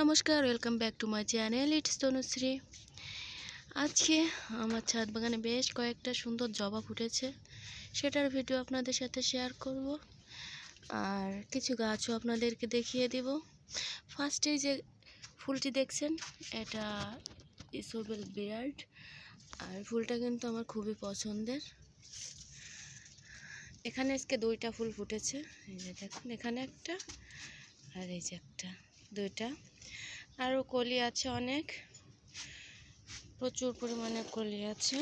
নমস্কার welcome back to my channel it's Tanushree আজকে আমার ছাদ বাগানে বেশ কয়েকটা সুন্দর জবা ফুটেছে, সেটার ভিডিও আপনাদের সাথে শেয়ার করব। আর কিছু গাছও আপনাদেরকে দেখিয়ে দেব। ফার্স্টেই যে ফুলটি দেখছেন, এটা ইসোবেল বিরার্ড আর ফুলটা কিন্তু আমার খুবই পছন্দের। এখানে আজকে দুইটা ফুল ফুটেছে, এই যে দেখুন, এখানে একটা আর এই যে একটা। দুইটা। আরও কলি আছে অনেক। প্রচুর পরিমাণে কলি আছে।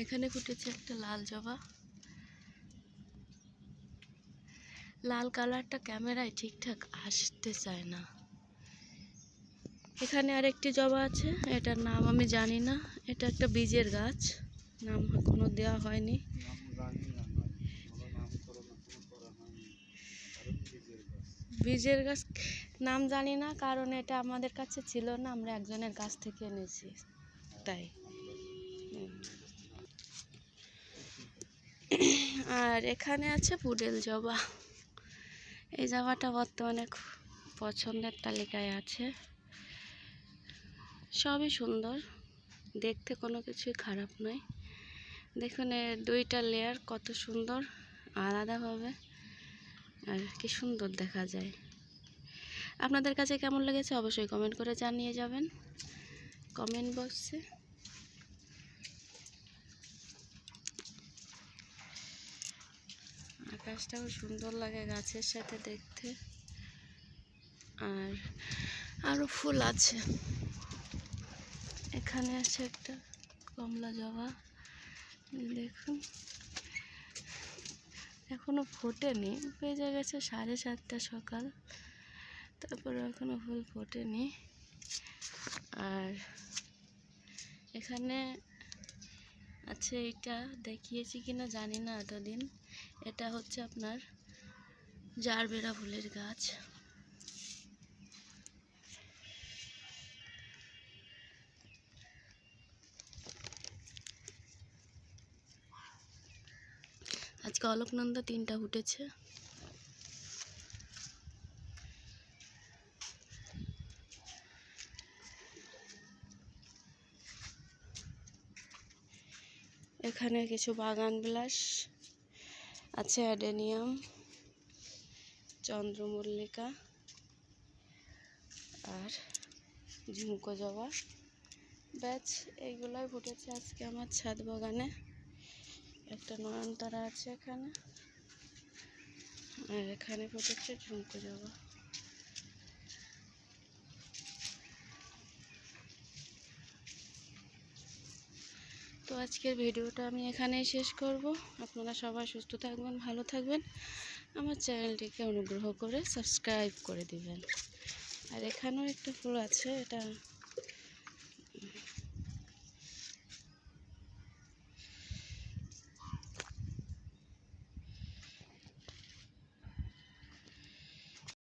এখানে ফুটেছে একটা লাল জবা। লাল কালারটা ক্যামেরায় ঠিকঠাক আসতে চায় না। এখানে আরেকটি জবা আছে, এটার নাম আমি জানি না। এটা একটা বীজের গাছ। নাম এখনও দেওয়া হয়নি নাম জানি না নয় কোনো নামকরণ এখনও করা হয়নি কারণ বীজের গাছ বীজের গাছ, নাম জানি না, কারণ এটা আমাদের কাছে ছিল না, আমরা একজনের কাছ থেকে এনেছি, তাই। আর এখানে আছে পুডেল জবা। এই জবাটা বর্তমানে পছন্দের তালিকায় আছে। সবই সুন্দর, দেখতে কোনো কিছুই খারাপ নয়। দেখুন দুইটা লেয়ার কত সুন্দর, আলাদাভাবে। আর কি সুন্দর দেখা যায়। আপনাদের কাছে কেমন লেগেছে অবশ্যই কমেন্ট করে জানিয়ে যাবেন। কমেন্ট বক্সে আকাশটাও সুন্দর লাগে গাছের সাথে দেখতে। আর আরও ফুল আছে। এখানে আছে একটা কমলা জবা। দেখুন। এখনও ফোটেনি, বেজে গেছে সাড়ে সাতটা সকাল। তারপরে এখনও ফুল ফোটেনি। আর এখানে আছে এটা দেখিয়েছি কিনা জানি না এতদিন। এটা হচ্ছে আপনার জারবেরা ফুলের গাছ। আজকে অলকনন্দা তিনটা ফুটেছে এখানে কিছু বাগান বিলাস, আছে অ্যাডেনিয়াম, চন্দ্রমল্লিকা, আর ঝুমকো জবা। ব্যাচ এইগুলোই ফুটেছে আজকে আমার ছাদ বাগানে। একটা নয়নতারা আছে এখানে। আর এখানে ফুটেছে ঝুমকো জবা তো আজকের ভিডিওটা আমি এখানেই শেষ করব। আপনারা সবাই সুস্থ থাকবেন, ভালো থাকবেন। আমার চ্যানেলটিকে অনুগ্রহ করে সাবস্ক্রাইব করে দিবেন। আর এখানেও একটা ফুল আছে, এটা